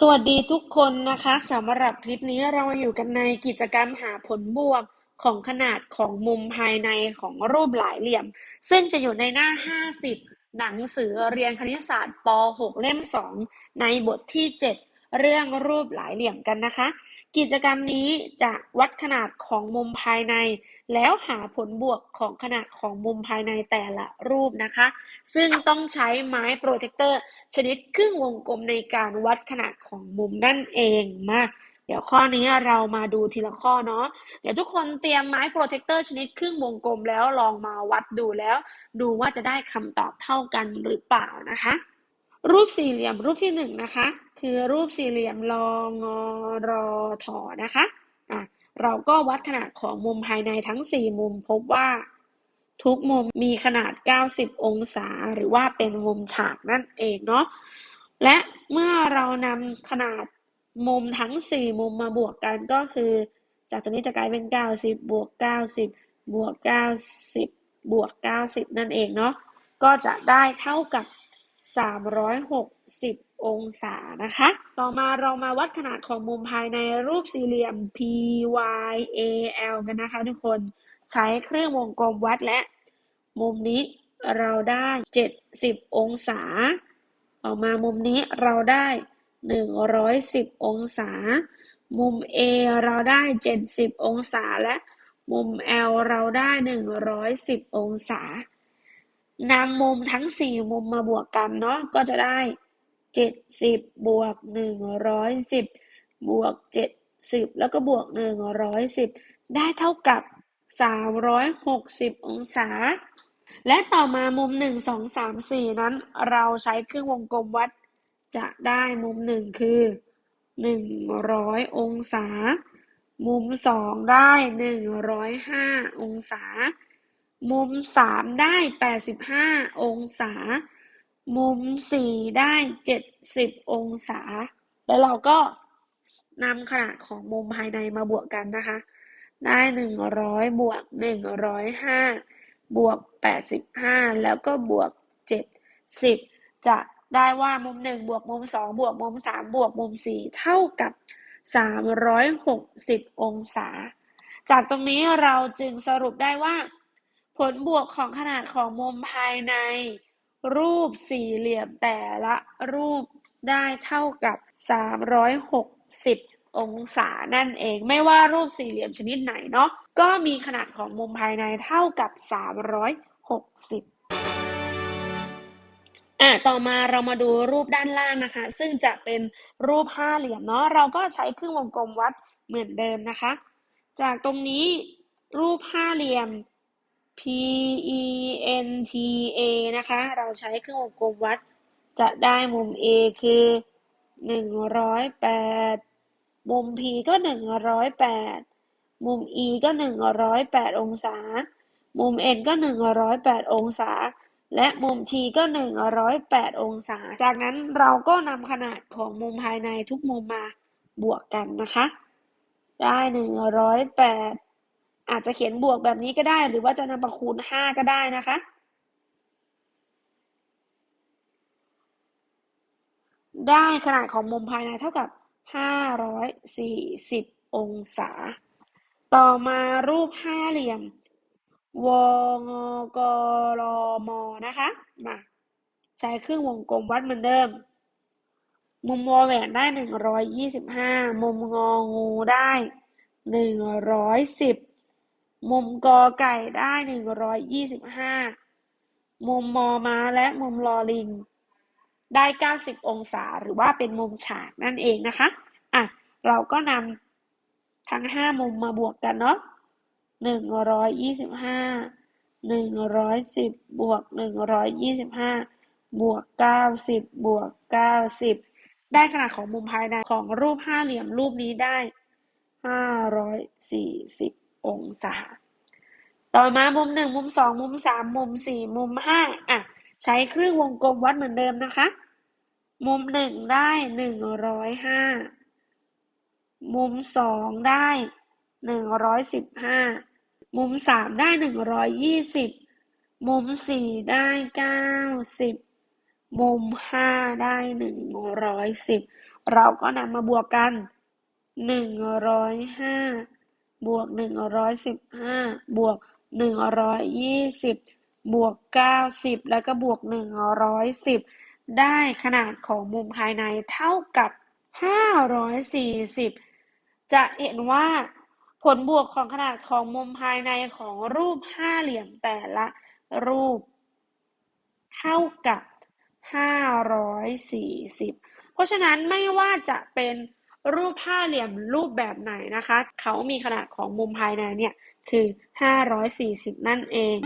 สวัสดีทุกคนนะคะสำหรับคลิปนี้เราอยู่กันในกิจกรรมหาผลบวกของขนาดของมุมภายในของรูปหลายเหลี่ยม ซึ่งจะอยู่ในหน้า 50 หนังสือเรียนคณิตศาสตร์ป .6 เล่ม 2 ในบทที่ 7 เรื่องรูปหลายเหลี่ยมกันนะคะ กิจกรรมนี้จะวัดขนาดของมุมภายใน แล้วหาผลบวกของขนาดของมุมภายในแต่ละรูปนะคะ ซึ่งต้องใช้ไม้โปรเจคเตอร์ชนิดครึ่งวงกลมในการวัดขนาดของมุมนั่นเองมาเดี๋ยวข้อนี้เรามาดูทีละข้อเนาะ เดี๋ยวทุกคนเตรียมไม้โปรเจคเตอร์ชนิดครึ่งวงกลมแล้วลองมาวัดดูแล้ว ดูว่าจะได้คำตอบเท่ากันหรือเปล่านะคะ รูปสี่เหลี่ยมรูปที่หนึ่งนะคะ คือรูปสี่เหลี่ยมลองอรอถอนะคะอะเราก็วัดขนาดของมุมภายในทั้งสี่มุมพบว่า ทุกมุมมีขนาด 90 องศา หรือว่าเป็นมุมฉากนั่นเองเนาะและเมื่อเรานำขนาดมุมทั้ง 4 มุมมาบวกกันก็คือ จากตรงนี้จะกลายเป็น 90 บวก 90 บวก 90 บวก 90 นั่นเองเนาะก็จะได้เท่ากับ 360 องศานะคะ ต่อมาเรามาวัดขนาดของมุมภายในรูปสี่เหลี่ยม PYAL กันนะคะทุกคนใช้เครื่องวงกลมวัดและ มุมนี้เราได้ 70 องศา ต่อมามุมนี้เราได้ 110 องศา มุม A เราได้ 70 องศาและมุม L เราได้ 110 องศา นำมุมทั้ง4มุมมาบวกกันเนาะก็จะได้70บวก110บวก70แล้วก็บวก110ได้เท่ากับ360องศา และต่อมามุม1 2 3 4นั้น เราใช้เครื่องวงกลมวัด จะได้มุม1คือ100องศา มุม2ได้105องศา มุม3ได้85องศา มุม4ได้70องศา แล้วเราก็นำขนาดของมุมภายในมาบวกกันนะคะ ได้100บวก105บวก85แล้วก็บวก70จะได้ว่ามุม1บวกมุม2บวกมุม3บวกมุม4เท่ากับ360องศา จากตรงนี้เราจึงสรุปได้ว่า ผลบวกของขนาดของมุมภายใน รูปสี่เหลี่ยมแต่ละรูปได้เท่ากับ 360 องศานั่นเอง ไม่ว่ารูปสี่เหลี่ยมชนิดไหนเนาะก็มีขนาดของมุมภายในเท่ากับ 360อะต่อมาเรามาดูรูปด้านล่างนะคะ ซึ่งจะเป็นรูปห้าเหลี่ยมเนาะเราก็ใช้เครื่องวงกลมวัดเหมือนเดิมนะคะ จากตรงนี้รูปห้าเหลี่ยม P E N T A นะคะ เราใช้เครื่องวงกลมวัด จะได้มุม A คือ 108 มุม P ก็ 108 มุม E ก็ 108 องศา มุม N ก็ 108 องศา และมุม T ก็ 108 องศา จากนั้นเราก็นำขนาดของมุมภายในทุกมุมมาบวกกันนะคะ ได้ 108 อาจจะเขียนบวกแบบนี้ก็ได้ หรือว่าจะนำมาคูณ 5 ก็ได้นะคะ ได้ขนาดของมุมภายในเท่ากับ 540 องศา ต่อมารูปห้าเหลี่ยม วงกรมนะคะมาใช้เครื่องวงกลมวัดเหมือนเดิม มุมวอแหวนได้ 125 มุมงองูได้ 110 มุมกอไก่ได้หนึ่งร้อยยี่สิบห้ามุมมอม้าและมุมลอลิง ได้เก้าสิบองศาหรือว่าเป็นมุมฉากนั่นเองนะคะอะเราก็นำทั้งห้ามุมมาบวกกันเนาะหนึ่งร้อยยี่สิบห้าหนึ่งร้อยสิบบวกหนึ่งร้อยยี่สิบห้าบวกเก้าสิบบวกเก้าสิบได้ขนาดของมุมภายในของรูปห้าเหลี่ยมรูปนี้ได้ห้าร้อยสี่สิบ องศา ต่อมามุมหนึ่งมุมสองมุมสามมุมสี่มุมห้าอะ ใช้เครื่องวงกลมวัดเหมือนเดิมนะคะ มุมหนึ่งได้หนึ่งร้อยห้ามุมสองได้หนึ่งร้อยสิบห้ามุมสามได้หนึ่งร้อยยี่สิบมุมสี่ได้เก้าสิบมุมห้าได้หนึ่งร้อยสิบเราก็นำมาบวกกันหนึ่งร้อยห้า บวกหนึ่งร้อยสิบห้าบวกหนึ่งร้อยยี่สิบบวกเก้าสิบแล้วก็บวกหนึ่งร้อยสิบได้ขนาดของมุมภายในเท่ากับห้ารอยสี่สิบจะเห็นว่าผลบวกของขนาดของมุมภายในของรูปห้าเหลี่ยมแต่ละรูป เท่ากับห้ารอยสี่สิบเพราะฉะนั้นไม่ว่าจะเป็น รูปห้าเหลี่ยมรูปแบบไหนนะคะ เขามีขนาดของมุมภายในเนี่ยคือห้าร้อยสี่สิบนั่นเอง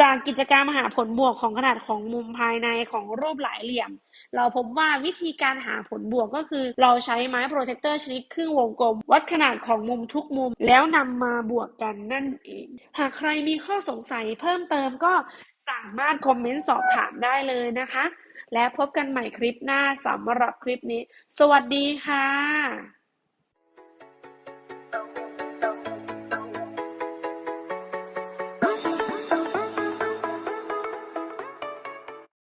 จากกิจกรรมหาผลบวกของขนาดของมุมภายในของรูปหลายเหลี่ยม เราพบว่าวิธีการหาผลบวกก็คือ เราใช้ไม้โปรเจคเตอร์ชนิดครึ่งวงกลม วัดขนาดของมุมทุกมุมแล้วนำมาบวกกันนั่นเอง หากใครมีข้อสงสัยเพิ่มเติมก็สามารถคอมเมนต์สอบถามได้เลยนะคะ และพบกันใหม่คลิปหน้าสำหรับคลิปนี้ สวัสดีค่ะ